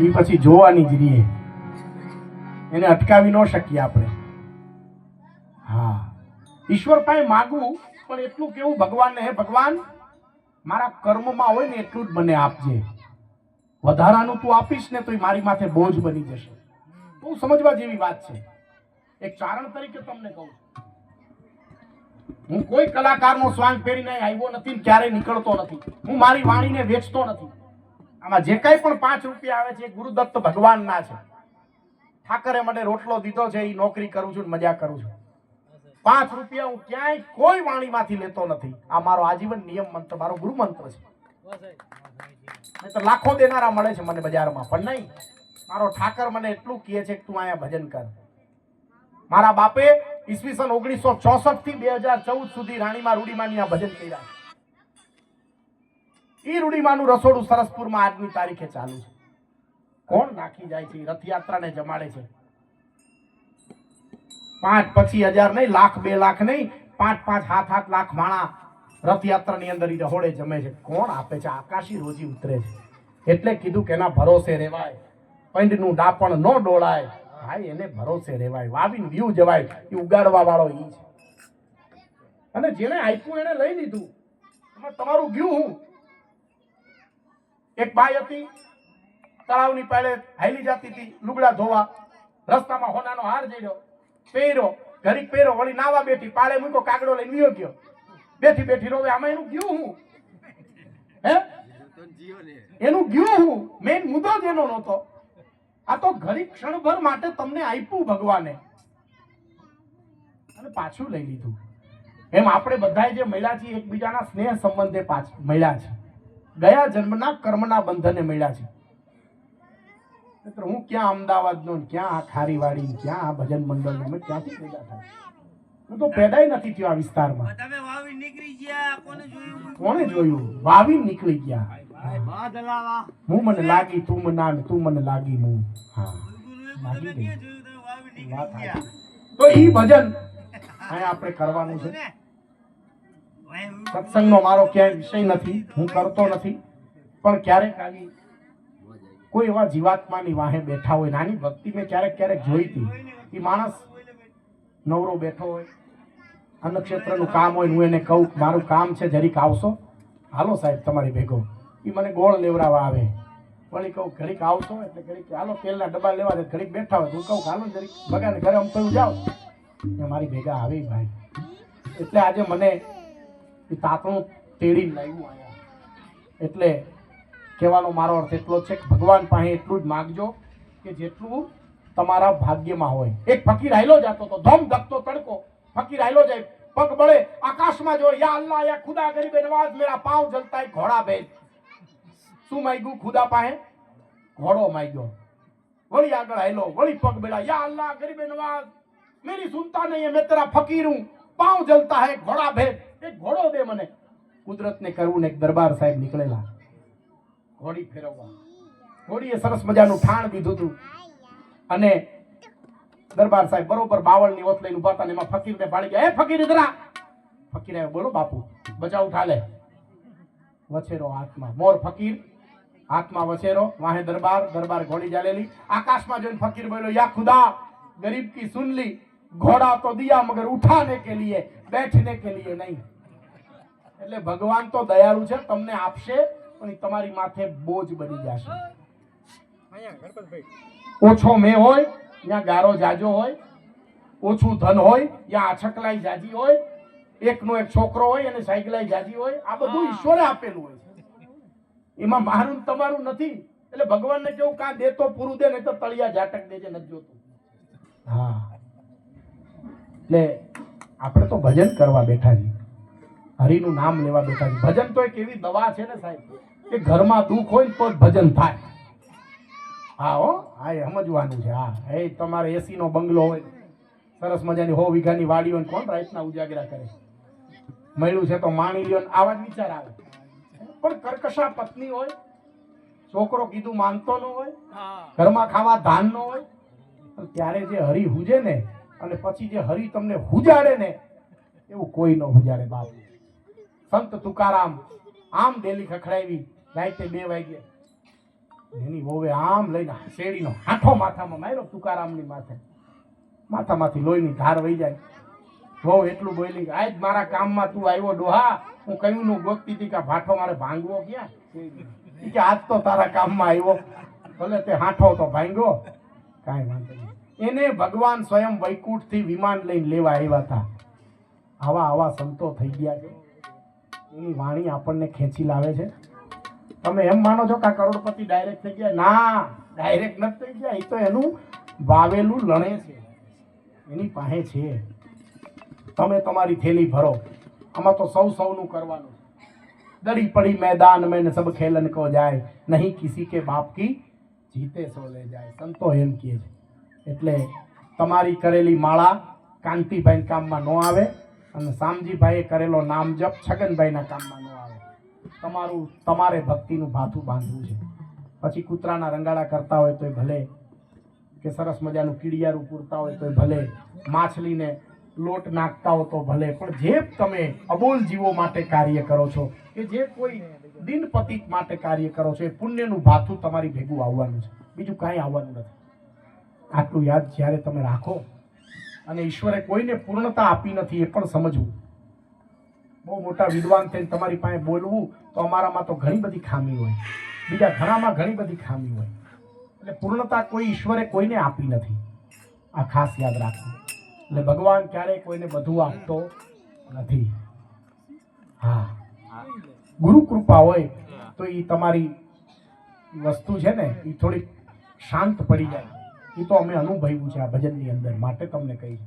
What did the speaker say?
એ પછી જોવાની જ રીએ. એને અટકાવી ન શકીએ આપણે. હા. ઈશ્વર પાસે માગવું, પણ એટલું કેવું ભગવાનને હે ભગવાન, મારા કર્મમાં હોય ને એટલું જ મને આપજે. વધારાનું તું આપીશ ને તો એ મારી માથે બોજ બની જશે. બહુ સમજવા જેવી વાત છે. એક ચારણ તરીકે તમને કહું. હું કોઈ કલાકારનો સ્વાંગ પહેરીને આવ્યો નથી ક્યારેય નીકળતો નથી. હું મારી વાણીને વેચતો નથી. આમાં જે કાંઈ પણ પાંચ રૂપિયા આવે છે એ ગુરુદત્ત ભગવાનના છે. ઠાકરે મને રોટલો દીધો છે એ નોકરી કરું છું મજા કરું છું. પાંચ રૂપિયા હું ક્યાંય કોઈ વાણીમાંથી લેતો નથી. આ મારો આજીવન નિયમ મંત્ર, મારો ગુરુ મંત્ર છે. તો લાખો દેનારા મળે છે મને બજારમાં, પણ નહીં. મારો ઠાકર મને એટલું કહે છે કે તું અહીંયા ભજન કર. મારા બાપે ઈસવીસન ઓગણીસો ચોસઠથી બે હજાર ચૌદ સુધી રાણીમાં રૂડીમાની આ ભજન કર્યા. એ રૂડીમાનું રસોડું સરસપુરમાં આજની તારીખે ચાલુ છે. કોણ નાખી જાય છે? રથયાત્રાને જમાડે છે. પાંચ પચી હજાર નહીં, લાખ, બે લાખ નહીં, પાંચ પાંચ, હાથ હાથ, લાખ માણા રથયાત્રાની અંદર રહોડે જમે છે. કોણ આપે છે? આકાશી રોજી ઉતરે છે. એટલે કીધું કે એના ભરોસે રેવાય. પંડનું ડાપણ ન ડોળાય. ભાઈ, એને ભરોસે રેવાય. વાવીને વ્યૂ જવાય. એ ઉગાડવા વાળો ઈ છે. અને જેને આપ્યું એને લઈ લીધું. તમારું ગયું હું. એક બાઈ હતી, તળાવની પહેલે હાલી જતી હતી, લુગડા ધોવા. રસ્તામાં હોનાનો હાર જઈડ્યો પહેર્યો ઘરી પહેર્યો, વળી નાવા બેઠી, પાળે મૂકો કાગડો લઈને વિયો ગયો. બેઠી બેઠી રોવે, આમાં એનું ગયું હું? હે? એનું ગયું હું? મેઇન મુદ્દો જ એનો નહોતો. આ તો ઘડી ક્ષણભર માટે તમને આપ્યું ભગવાને. અને પાછું લઈ લીધું. એમ આપણે બધાય જે મળ્યા છીએ, એકબીજાના સ્નેહ સંબંધે પાછ, મળ્યા છે. ગયા જન્મના કર્મના બંધને મળ્યા છે. મિત્ર હું ક્યાં અમદાવાદનો ને ક્યાં આ ખારીવાડી ક્યાં આ ભજન મંડળ અમે ક્યાંથી પેદા થાય? હું તો પેદાય નથી થયો આ વિસ્તારમાં. તમે વાવી નીકળી ગયા કોને જોયું? કોણે જોયું? વાવી નીકળી ગયા. હું મને લાગી તું મને ના તું મને લાગી હું. હા. તો ઈ ભજન અહીંયા આપણે કરવાનું છે. સત્સંગનો મારો ક્યાંય વિષય નથી, હું કરતો નથી, પણ ક્યારેક આવી કોઈ એવા જીવાત્માની વાહે બેઠા હોય, નાની ભક્તિ મેં ક્યારેક ક્યારેક જોઈ હતી, એ માણસ નવરો બેઠો હોય, અન્નક્ષેત્રનું કામ હોય, હું એને કહું, મારું કામ છે, જરીક આવશો. હાલો સાહેબ, તમારી ભેગો. એ મને ગોળ લેવડાવવા આવે. વળી કહું, ઘડીક આવશો એટલે ઘડીક, હાલો, તેલના ડબ્બા લેવા દે, ઘડીક બેઠા હોય. હું કહું, હાલો, જરીક બગાને ઘરે આમ થયું, જાઓ. મારી ભેગા આવે, ભાઈ. એટલે આજે મને એ તાતણું તેડીને લાવ્યું અહીંયા. એટલે કહેવાનો મારો અર્થ એટલો છે કે ભગવાન પાસે એટલું જ માગજો કે જેટલું તમારા ભાગ્યમાં હોય. એક ફકીર હાઈલો જતો તો ધમ ધકતો તડકો. ફકીર હાઈલો જાય, પગ બળે, આકાશમાં જો યા અલ્લાહ, યા ખુદા, ગરીબે નવાજ મેરા પાવ જલતા ઘોડા ભેજ શું માગ્યું ખુદા પાસે? ઘોડો માગ્યો. વળી આગળ હાઈલો વળી પગ બેડા, યા અલ્લાહ, ગરીબે નવાજ મેરી સુનતા નહીં મેં તેરા ફકીર. હું પાવ જલતા હે, ઘોડા ભે એક ઘોડો દે મને. કુદરતને કરવું ને એક દરબાર સાહેબ નીકળેલા. ઘોડી ફેરવવા. ઘોડીએ સરસ મજાનું ઠાણ દીધું હતું અને દરબાર સાહેબ બરોબર બાવળની ઓત લઈને ઊભા હતા એમાં ફકીરને પાડી ગયા. એ ફકીર ઇદરા ફકીર આવ્યો, બોલો બાપુ, બચાવ ઠાલે વછેરો આત્મા મોર ફકીર આત્મા વછેરો, વાહે દરબાર દરબાર ઘોડી જાલેલી. આકાશમાં જોઈને ફકીર બોલ્યો, યા ખુદા, ગરીબ કી સુન લી घोड़ा तो दिया मगर उठाने के लिए बैठने के लिए नहीं એટલે ભગવાન તો દયાળુ છે તમને આપશે પણ ઈ તમારી માથે બોજ બની જશે ઓછો મેં હોય ત્યાં ગારો જાજો હોય ઓછું ધન હોય ત્યાં આછકલાઈ જાજી હોય એકનો એક છોકરો હોય અને સાયકલાઈ જાજી હોય આ બધું ઈશ્વરે આપેલું હોય છે એમાં મારું ને તમારું નથી એટલે ભગવાનને કેવું કાં દે તો પૂરું દે નહીં તો તળિયા ઝાટક દેજે નથી જોતું હા એટલે આપણે તો ભજન કરવા બેઠા છીએ. હરિનું નામ લેવા બેઠા છીએ. ભજન તો એક એવી દવા છે ને સાહેબ કે ઘરમાં દુઃખ હોય તો જ ભજન થાય. હા હો હા એ સમજવાનું છે હા. એ તમારે એસીનો બંગલો હોય સરસ મજાની હો વીઘાની વાડી હોય કોણ રાતના ઉજાગરા કરે? મળ્યું છે તો માણી લ્યો ને આવા જ વિચાર આવે. પણ કર્કશા પત્ની હોય છોકરો કીધું માનતો ન હોય ઘરમાં ખાવા ધાન ન હોય ત્યારે જે હરી હુજે ને અને પછી જે હરી તમને હુજાડે ને, એવું કોઈ ન હુજાડે બાપ. સંત તુકારામ, આમ ડેલી ખખડાવી, રાતે બે વાગે. એની વહુએ આમ લઈને શેરડીનો હાથો માથામાં માર્યો તુકારામની માથે. માથામાંથી લોહીની ધાર વહી જાય. વહુ એટલું બોલી આજ મારા કામમાં તું આવ્યો ડોહા. હું કયું નું ગોતતી હતી કે ભાઠો મારે ભાંગવો ક્યાં? કે, આજ તો તારા કામમાં આવ્યો. ભલે તે હાંઠો તો ભાંગ્યો. કાંઈ વાંધો નહીં. એને ભગવાન સ્વયં વૈકુંઠથી વિમાન લઈને લેવા આવ્યા હતા. આવા આવા સંતો થઈ ગયા છે. એની વાણી આપણને ખેંચી લાવે છે. તમે એમ માનો છો કે આ કરોડપતિ ડાયરેક્ટ થઈ ગયા? ના ડાયરેક્ટ નથી થઈ ગયા. એ તો એનું વાવેલું લણે છે. એની પાસે છે. તમે તમારી થેલી ભરો. આમાં તો સૌ સૌનું કરવાનું દરી પડી મેદાન મેં સબ ખેલન કો જાય. નહીં કિસી કે બાપ કી જીતે સો લે જાય. સંતો એમ કહે છે. એટલે તમારી કરેલી માળા કાંતિભાઈ કામમાં ન આવે અને શામજીભાઈએ કરેલો નામ જપ છગનભાઈના કામમાં ન આવે. તમારું, તમારે ભક્તિનું ભાથું બાંધવું છે. પછી કૂતરાના રંગાડા કરતા હોય તોય ભલે, કે સરસ મજાનું કીડિયારું પૂરતા હોય તોય ભલે, માછલીને લોટ નાખતા હો તો ભલે, પણ જે તમે અબોલ જીવો માટે કાર્ય કરો છો, કે જે કોઈ દિન પતિત માટે કાર્ય કરો છો, એ પુણ્યનું ભાથું તમારી ભેગું આવવાનું છે. બીજું કાંઈ આવવાનું નથી. આટલું યાદ જ્યારે તમે રાખો, અને ઈશ્વરે કોઈને પૂર્ણતા આપી નથી, એ પણ સમજવું. બહુ મોટા વિદ્વાન થઈને તમારી પાસે બોલવું, તો અમારામાં તો ઘણી બધી ખામી હોય. બીજા ઘણામાં ઘણી બધી ખામી હોય. એટલે પૂર્ણતા કોઈ ઈશ્વરે કોઈને આપી નથી. આ ખાસ યાદ રાખવું એટલે ભગવાન ક્યારેય કોઈને બધું આપતો નથી. હા. ગુરુ કૃપા હોય, તો એ તમારી વસ્તુ છે ને એ થોડી શાંત પડી જાય. એ તો અમે અનુભવ્યું છે આ ભજનની અંદર માટે તમને કહી